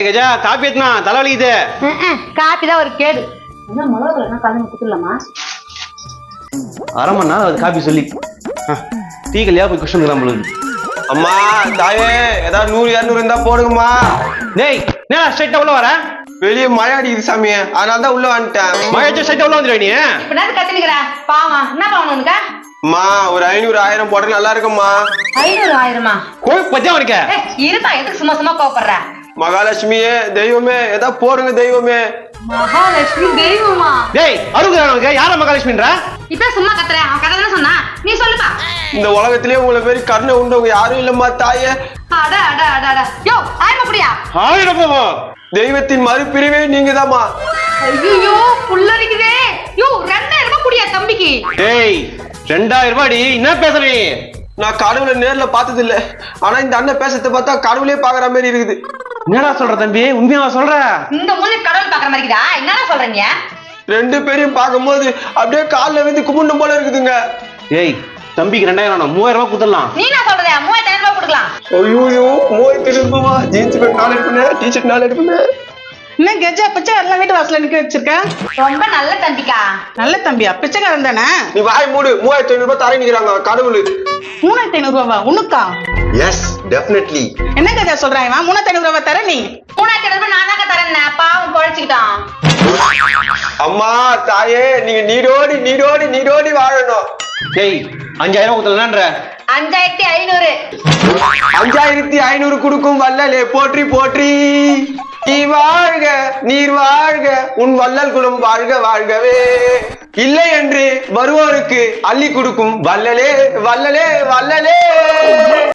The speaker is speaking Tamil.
கஜா காப்பி எத்துனா தலைவலிக்குது காப்பி தான் ஒரு கேடு. என்ன மிளகு என்ன கலந்து குத்துடலாமா அரை மணி நேரம் அது காப்பி சொல்லி. ஆ, டீ கல்யா போய் கொஸ்டின் நம்மளுக்கு அம்மா தாயே ஏதாவது நூறு இரநூறு இருந்தா போடுங்கம்மா. டேய் என்ன ஸ்ட்ரைட்டா உள்ள வர? வெளியே மழை அடிக்குது சாமி. அதனால தான் உள்ள வந்துட்டேன். மழை ஸ்ட்ரைட்டா உள்ள வந்துடுவ நீ? இப்ப நேரத்து கத்தினுக்கிற பாவம். என்ன பாவம் உனக்கு? அம்மா ஒரு ஐநூறு ஆயிரம் போட நல்லா இருக்கும்மா. ஐநூறு ஆயிரமா? கோயில் பத்தியா உனக்கு? ஏய், இருப்பா. எதுக்கு சும்மா சும்மா கோவப்படுற? மகாலட்சுமியே தெய்வமே ஏதாவது போடுங்க தெய்வமே. மகாலட்சுமி தெய்வமா? டேய் அருங்க யார மகாலட்சுமின்ற? இப்ப சும்மா கத்துற அவன் கதை தானே சொன்னா நீ சொல்லுப்பா. இந்த உலகத்திலேயே உங்களை மாரி கருணை உண்டவங்க யாரும் இல்லம்மா தாயே. அட அட அட அட. யோ ஆயிரம் அப்படியா? ஆயிரம் போவோம் தெய்வத்தின் மறுபிரிவே நீங்க தாம்மா ஐயோ புல்லரிக்குதே. யோ ரெண்டாயிரம் ரூபாய் குடியா தம்பிக்கு? டேய் ரெண்டாயிரம் ரூபாய் என்ன பேசுற நீ? நான் கடவுளை நேர்ல பார்த்தது இல்ல ஆனா இந்த அண்ணன் பேசுறத பார்த்தா கடவுளே பாக்குற மாதிரி இருக்குது. என்னடா சொல்ற தம்பி? உண்மையாவா சொல்ற? இந்த மூஞ்சி கடவுள் பாக்குற மாதிரி இருக்குதா? என்னடா சொல்றீங்க ரெண்டு பேரையும் பார்க்கும்போது அப்படியே காலில் வந்து கும்பிடும் போல இருக்குதுங்க. ஏய் தம்பிக்கு ரெண்டாயிரம் வேணாம். மூவாயிரம் ரூபாய் கொடுத்துடலாம். நீ என்ன சொல்றதா? மூவாயிரத்தி ஐநூறு ரூபாய் கொடுக்கலாம். ஐயோ மூவாயிரத்தி ரூபாவா? ஜீன்ஸ் பேண்ட் நாலு எடுப்பேன் டிஷர்ட் நாலு எடுப்பேன். என்ன கெஜா பிச்சைக்காரெல்லாம் வீட்டு வாசல்ல நிக்க வச்சிருக்க? ரொம்ப நல்ல தம்பிக்கா. நல்ல தம்பியா? பிச்சைக்காரன் தானே? நீ வாய் மூடு. மூவாயிரத்தி ஐநூறு ரூபாய் தரேன் நிக்கிறாங்க. கடவுள். மூணாயிரத்தி ஐநூறு ரூபாவா? உனக்கா? எஸ் டெஃபினெட்லி என்ன கஜா சொல்றான் இவன்? மூணாயிரத்தி ஐநூறு ரூபாய் தர நீ? மூணாயிரத்தி ஐநூறு ரூபாய் நான் தாங்க தரேன் பாவம் பொழைச்சிக்கிட்டான். அம்மா தாயே நீங்க நீடோடி நீடோடி நீடோடி வாழணும். டேய் அஞ்சாயிரம் கொடுத்தலன்ற அஞ்சாயிரத்தி ஐநூறு. அஞ்சாயிரத்தி ஐநூறு கொடுக்கும் வள்ளலே. போற்றி போற்றி. நீ வாழ்க நீர் வாழ்க உன் வள்ளல் குலம் வாழ்க வாழ்கவே. இல்லை என்று வருவோருக்கு அள்ளி கொடுக்கும் வள்ளலே வள்ளலே வள்ளலே.